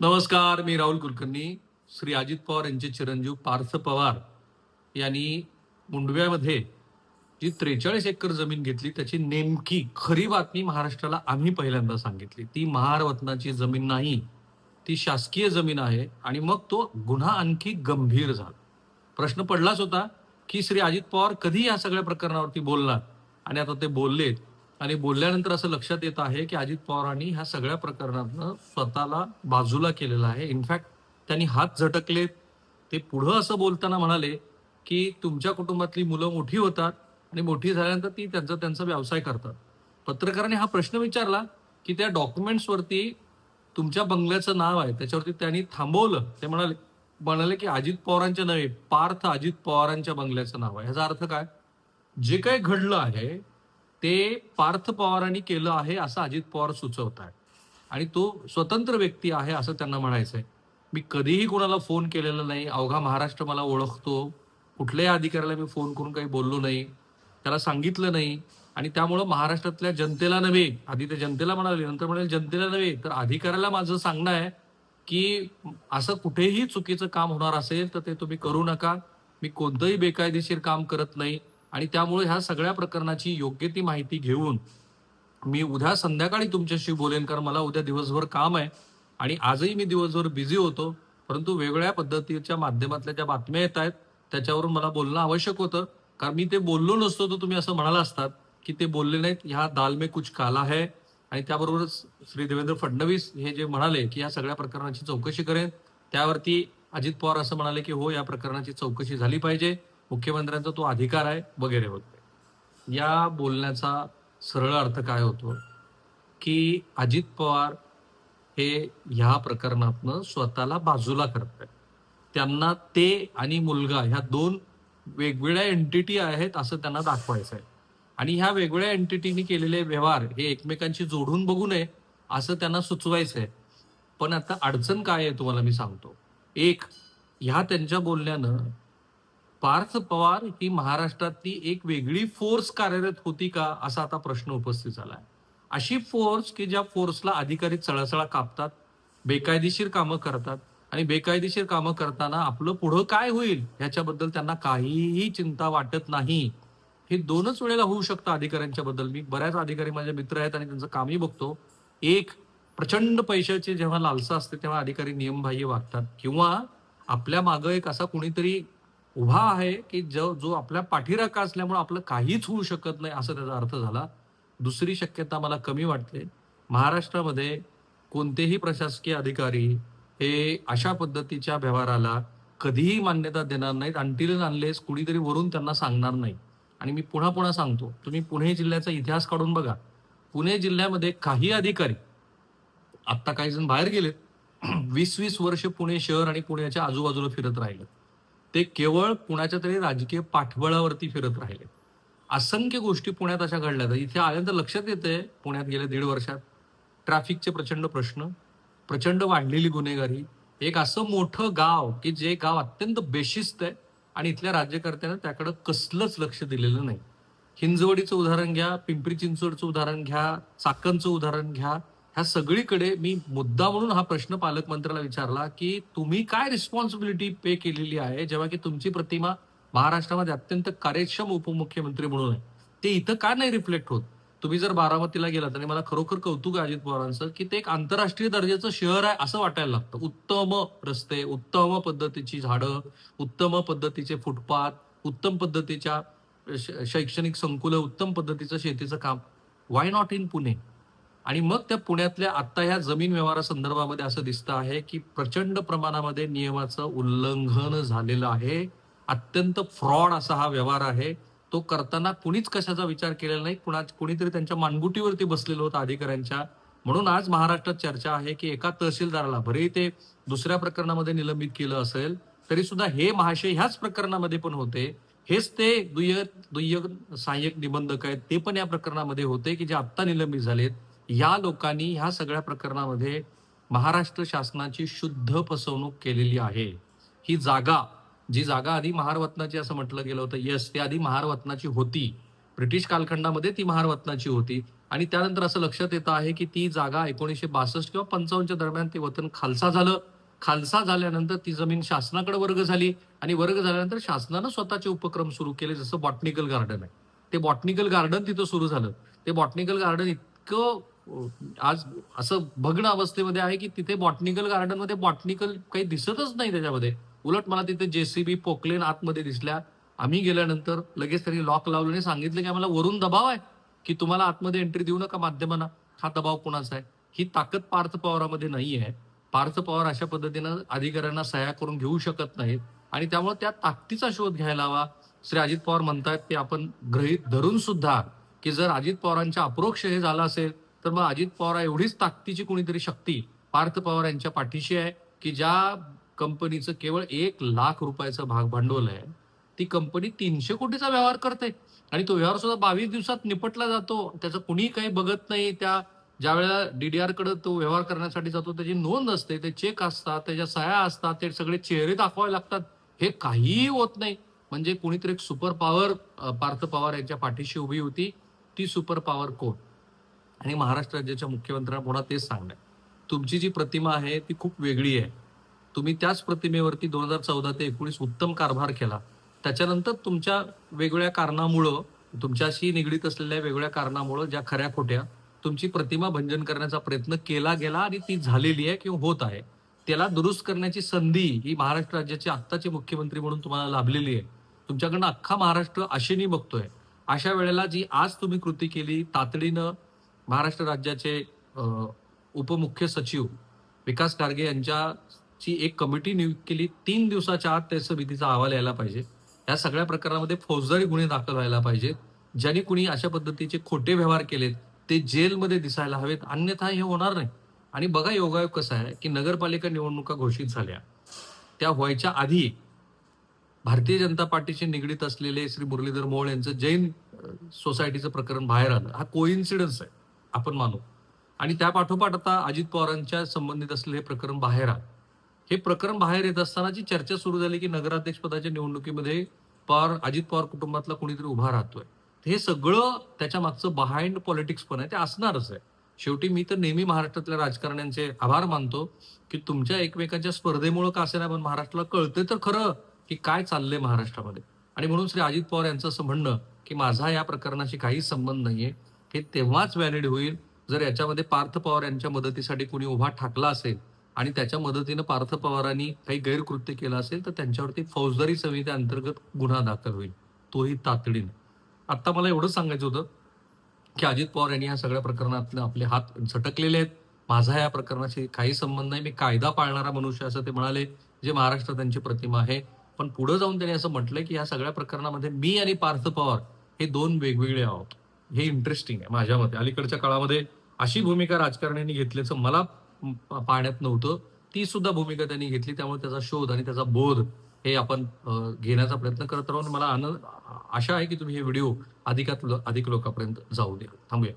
नमस्कार मी राहुल कुलकर्णी. श्री अजित पवार यांचे चिरंजीव पार्थ पवार यांनी मुंडव्यामध्ये जी त्रेचाळीस एकर जमीन घेतली त्याची नेमकी खरी बातमी महाराष्ट्राला आम्ही पहिल्यांदा सांगितली. ती महारत्नाची जमीन नाही ती शासकीय जमीन आहे आणि मग तो गुन्हा आणखी गंभीर झाला. प्रश्न पडलाच होता की श्री अजित पवार कधी या सगळ्या प्रकरणावरती बोलणार? आणि आता ते बोललेत आणि बोलल्यानंतर असं लक्षात येत आहे की अजित पवारांनी ह्या सगळ्या प्रकरणातनं स्वतःला बाजूला केलेला आहे. इनफॅक्ट त्यांनी हात झटकले. ते पुढं असं बोलताना म्हणाले की तुमच्या कुटुंबातली मुलं मोठी होतात आणि मोठी झाल्यानंतर ती त्यांचा त्यांचा व्यवसाय करतात. पत्रकाराने हा प्रश्न विचारला की त्या डॉक्युमेंट्सवरती तुमच्या बंगल्याचं नाव आहे त्याच्यावरती त्यांनी थांबवलं. ते म्हणाले म्हणाले की अजित पवारांच्या नव्हे पार्थ अजित पवारांच्या बंगल्याचं नाव आहे. ह्याचा अर्थ काय? जे काही घडलं आहे ते पार्थ पवारांनी केलं आहे असं अजित पवार सुचवत आहे आणि तो स्वतंत्र व्यक्ती आहे असं त्यांना म्हणायचंय. मी कधीही कोणाला फोन केलेला नाही. अवघा महाराष्ट्र मला ओळखतो. कुठल्याही अधिकाऱ्याला मी फोन करून काही बोललो नाही. त्याला सांगितलं नाही. आणि त्यामुळं महाराष्ट्रातल्या जनतेला नव्हे आधी ते जनतेला म्हणाले नंतर म्हणाले जनतेला नव्हे तर अधिकाऱ्याला माझं सांगणं आहे की असं कुठेही चुकीचं काम होणार असेल तर ते तुम्ही करू नका. मी कोणतंही बेकायदेशीर काम करत नाही. आणि त्यामुळे ह्या सगळ्या प्रकरणाची योग्य ती माहिती घेऊन मी उद्या संध्याकाळी तुमच्याशी बोलेन कारण मला उद्या दिवसभर काम आहे आणि आजही मी दिवसभर बिझी होतो परंतु वेगळ्या पद्धतीच्या माध्यमातल्या ज्या बातम्या येत आहेत त्याच्यावरून मला बोलणं आवश्यक होतं. कारण मी ते बोललो नसतो तर तुम्ही असं म्हणाला असतात की ते बोलले नाहीत ह्या दाल में कुछ काला है. आणि त्याबरोबरच श्री देवेंद्र फडणवीस हे जे म्हणाले की या सगळ्या प्रकरणाची चौकशी करेन त्यावरती अजित पवार असं म्हणाले की हो या प्रकरणाची चौकशी झाली पाहिजे. मुख्यमंत्र्यांचा तो अधिकार आहे वगैरे वगैरे. या बोलण्याचा सरळ अर्थ काय होतो? की अजित पवार हे ह्या प्रकरणातनं स्वतःला बाजूला करत आहे त्यांना ते आणि मुलगा ह्या दोन वेगवेगळ्या एंटिटी आहेत असं त्यांना दाखवायचं आहे आणि ह्या वेगवेगळ्या एंटिटीनी केलेले व्यवहार हे एकमेकांशी जोडून बघू नये असं त्यांना सुचवायचं आहे पण आता अडचण काय आहे तुम्हाला मी सांगतो. एक ह्या त्यांच्या बोलण्यानं पार्थ पवार ही महाराष्ट्रातली एक वेगळी फोर्स कार्यरत होती का असा आता प्रश्न उपस्थित झाला आहे अशी फोर्स की ज्या फोर्सला अधिकारी चळाचळा कापतात बेकायदेशीर कामं करतात आणि बेकायदेशीर कामं करताना आपलं पुढं काय होईल ह्याच्याबद्दल त्यांना काहीही चिंता वाटत नाही. हे दोनच वेळेला होऊ शकतं अधिकाऱ्यांच्या बद्दल. मी बऱ्याच अधिकारी माझे मित्र आहेत आणि त्यांचं कामही बघतो. एक प्रचंड पैशाची जेव्हा लालसा असते तेव्हा अधिकारी नियमबाह्य वागतात. किंवा आपल्या मागं एक असा कुणीतरी उभा आहे की जो जो आपल्या पाठीराखा असल्यामुळे आपलं काहीच होऊ शकत नाही असं त्याचा अर्थ झाला. दुसरी शक्यता मला कमी वाटते. महाराष्ट्रामध्ये कोणतेही प्रशासकीय अधिकारी हे अशा पद्धतीच्या व्यवहाराला कधीही मान्यता देणार नाहीत. अंटील आणलेस कुणीतरी वरून त्यांना सांगणार नाही. आणि मी पुन्हा पुन्हा सांगतो तुम्ही पुणे जिल्ह्याचा इतिहास काढून बघा. पुणे जिल्ह्यामध्ये काही अधिकारी आत्ता काही जण बाहेर गेलेत वीस वीस वर्ष पुणे शहर आणि पुण्याच्या आजूबाजूला फिरत राहिलं ते केवळ पुण्याच्या तरी राजकीय पाठबळावरती फिरत राहिले असंख्य गोष्टी पुण्यात अशा घडल्या आहेत. इथे आल्यानंतर लक्षात येते पुण्यात गेल्या दीड वर्षात ट्रॅफिकचे प्रचंड प्रश्न प्रचंड वाढलेली गुन्हेगारी एक असं मोठं गाव की जे गाव अत्यंत बेशिस्त आहे आणि इथल्या राज्यकर्त्यांना त्याकडं कसलंच लक्ष दिलेलं नाही हिंजवडीचं उदाहरण घ्या पिंपरी चिंचवडचं उदाहरण घ्या चाकणचं उदाहरण घ्या ह्या सगळीकडे मी मुद्दा म्हणून हा प्रश्न पालकमंत्र्याला विचारला की तुम्ही काय रिस्पॉन्सिबिलिटी पे केलेली आहे जेव्हा की तुमची प्रतिमा महाराष्ट्रामध्ये अत्यंत कार्यक्षम उपमुख्यमंत्री म्हणून आहे. ते इथं का नाही रिफ्लेक्ट होत? तुम्ही जर बारामतीला गेलात आणि मला खरोखर कौतुक आहे अजित पवारांचं की ते एक आंतरराष्ट्रीय दर्जाचं शहर आहे असं वाटायला लागतं. उत्तम रस्ते उत्तम पद्धतीची झाडं उत्तम पद्धतीचे फुटपाथ उत्तम पद्धतीच्या श- शैक्षणिक संकुलं उत्तम पद्धतीचं शेतीचं काम. वाय नॉट इन पुणे आणि मग त्या पुण्यातल्या आत्ता ह्या जमीन व्यवहारासंदर्भामध्ये असं दिसतं आहे की प्रचंड प्रमाणामध्ये नियमाचं उल्लंघन झालेलं आहे. अत्यंत फ्रॉड असा हा व्यवहार आहे. तो करताना कुणीच कशाचा विचार केलेला नाही. कुणा कुणीतरी त्यांच्या मानगुटीवरती बसलेलं होतं अधिकाऱ्यांच्या. म्हणून आज महाराष्ट्रात चर्चा आहे की एका तहसीलदाराला भरे ते दुसऱ्या प्रकरणामध्ये निलंबित केलं असेल तरी सुद्धा हे महाशय ह्याच प्रकरणामध्ये पण होते. हेच ते दुय्य दुय्य सहाय्यक निबंधक आहेत. ते पण या प्रकरणामध्ये होते की जे आत्ता निलंबित झालेत. या लोकांनी ह्या सगळ्या प्रकरणामध्ये महाराष्ट्र शासनाची शुद्ध फसवणूक केलेली आहे. ही जागा जी जागा आधी महारवत्नाची असं म्हटलं गेलं होतं यस ती आधी महारवत्नाची होती. ब्रिटिश कालखंडामध्ये ती महारवत्नाची होती. आणि त्यानंतर असं लक्षात येतं आहे की ती जागा एकोणीसशे बासष्ट किंवा पंचावन्नच्या दरम्यान ते वतन खालसा झालं. खालसा झाल्यानंतर ती जमीन शासनाकडे वर्ग झाली आणि वर्ग झाल्यानंतर शासनानं स्वतःचे उपक्रम सुरू केले जसं बॉटनिकल गार्डन आहे. ते बॉटनिकल गार्डन तिथं सुरू झालं. ते बॉटनिकल गार्डन इतकं आज असं भग्न अवस्थेमध्ये आहे की तिथे बॉटनिकल गार्डनमध्ये बॉटनिकल काही दिसतच नाही त्याच्यामध्ये. उलट मला तिथे जेसीबी पोकलेन आतमध्ये दिसल्या. आम्ही गेल्यानंतर लगेच त्यांनी लॉक लावलं आणि सांगितलं की आम्हाला वरून दबाव आहे की तुम्हाला आतमध्ये एंट्री देऊ नका माध्यमांना. हा दबाव कोणाचा आहे? ही ताकद पार्थ पवारामध्ये नाही आहे. पार्थ पवार अशा पद्धतीनं अधिकाऱ्यांना सह्या करून घेऊ शकत नाहीत. आणि त्यामुळे त्या ताकदीचा शोध घ्यायला हवा. श्री अजित पवार म्हणतात की आपण गृहीत धरून सुद्धा की जर अजित पवारांच्या अप्रोक्ष हे झालं असेल तर मग अजित पवार एवढीच ताकदीची कोणीतरी शक्ती पार्थ पवार यांच्या पाठीशी आहे की ज्या कंपनीचं केवळ एक लाख रुपयाचं भाग भांडवल आहे ती कंपनी तीनशे कोटीचा व्यवहार करते. आणि तो व्यवहार सुद्धा बावीस दिवसात निपटला जातो. त्याचं कुणी काही बघत नाही. त्या ज्या वेळेला डीडीआरकडे तो व्यवहार करण्यासाठी जातो त्याची नोंद असते ते चेक असतात त्याच्या सह्या असतात ते सगळे चेहरे दाखवावे लागतात. हे काहीही होत नाही. म्हणजे कुणीतरी एक सुपर पॉवर पार्थ पवार यांच्या पाठीशी उभी होती. ती सुपर पॉवर कोण? आणि महाराष्ट्र राज्याच्या मुख्यमंत्र्यांना पुन्हा तेच सांगणं तुमची जी प्रतिमा आहे ती खूप वेगळी आहे. तुम्ही त्याच प्रतिमेवरती दोन हजार चौदा ते एकोणीस उत्तम कारभार केला. त्याच्यानंतर तुमच्या वेगवेगळ्या कारणामुळं तुमच्याशी निगडीत असलेल्या वेगळ्या कारणामुळं ज्या खऱ्या खोट्या तुमची प्रतिमा भंजन करण्याचा प्रयत्न केला गेला आणि ती झालेली आहे किंवा होत आहे. त्याला दुरुस्त करण्याची संधी ही महाराष्ट्र राज्याचे आत्ताचे मुख्यमंत्री म्हणून तुम्हाला लाभलेली आहे. तुमच्याकडनं अख्खा महाराष्ट्र आशेनी बघतोय. अशा वेळेला जी आज तुम्ही कृती केली तातडीनं महाराष्ट्र राज्याचे उपमुख्य सचिव विकास खारगे यांच्याची एक कमिटी नियुक्त केली. तीन दिवसाच्या आत त्या समितीचा अहवाल यायला पाहिजे. या सगळ्या प्रकरणामध्ये फौजदारी गुन्हे दाखल व्हायला पाहिजेत ज्यांनी कुणी अशा पद्धतीचे खोटे व्यवहार केलेत ते जेलमध्ये दिसायला हवेत. अन्यथा हे होणार नाही. आणि बघा योगायोग कसा आहे की नगरपालिका निवडणुका घोषित झाल्या. त्या व्हायच्या आधी भारतीय जनता पार्टीशी निगडीत असलेले श्री मुरलीधर मोहोळ यांचं जैन सोसायटीचं प्रकरण बाहेर आलं. हा कोइन्सिडन्स आहे. आपण मानू. आणि त्या पाठोपाठ आता अजित पवारांच्या संबंधित असलेले हे प्रकरण बाहेर आलं. हे प्रकरण बाहेर येत असताना जी चर्चा सुरू झाली की नगराध्यक्षपदाच्या निवडणुकीमध्ये पवार अजित पवार कुटुंबातला कोणीतरी उभा राहतोय. हे सगळं त्याच्या मागचं बिहाइंड पॉलिटिक्स पण आहे. ते असणारच आहे. शेवटी मी तर नेहमी महाराष्ट्रातल्या राजकारण्यांचे आभार मानतो की तुमच्या एकमेकांच्या स्पर्धेमुळे का असेना पण महाराष्ट्राला कळते तर खरं की काय चाललंय महाराष्ट्रामध्ये. आणि म्हणून श्री अजित पवार यांचं असं म्हणणं की माझा या प्रकरणाशी काहीच संबंध नाहीये. हे तेव्हाच व्हॅलिड होईल जर याच्यामध्ये पार्थ पवार यांच्या मदतीसाठी कोणी उभा ठाकला असेल आणि त्याच्या मदतीनं पार्थ पवारांनी काही गैरकृत्य केलं असेल तर त्यांच्यावरती फौजदारी संहिते अंतर्गत गुन्हा दाखल होईल. तोही तातडीनं. आता मला एवढंच सांगायचं होतं की अजित पवार यांनी या सगळ्या प्रकरणातले आपले हात झटकलेले आहेत. माझा या प्रकरणाशी काही संबंध नाही. मी कायदा पाळणारा मनुष्य असं ते म्हणाले जे महाराष्ट्रात त्यांची प्रतिमा आहे. पण पुढे जाऊन त्यांनी असं म्हटलंय की या सगळ्या प्रकरणामध्ये मी आणि पार्थ पवार हे दोन वेगवेगळे आहोत. हे इंटरेस्टिंग आहे माझ्या मते. अलीकडच्या काळामध्ये अशी भूमिका राजकारण्यांनी घेतल्याचं मला पाहण्यात नव्हतं. ती सुद्धा भूमिका त्यांनी घेतली त्यामुळे त्याचा शोध आणि त्याचा बोध हे आपण घेण्याचा प्रयत्न करत राहून मला आनंद आशा आहे की तुम्ही हे व्हिडिओ अधिकात अधिक लोकांपर्यंत जाऊ द्या. थांबूया.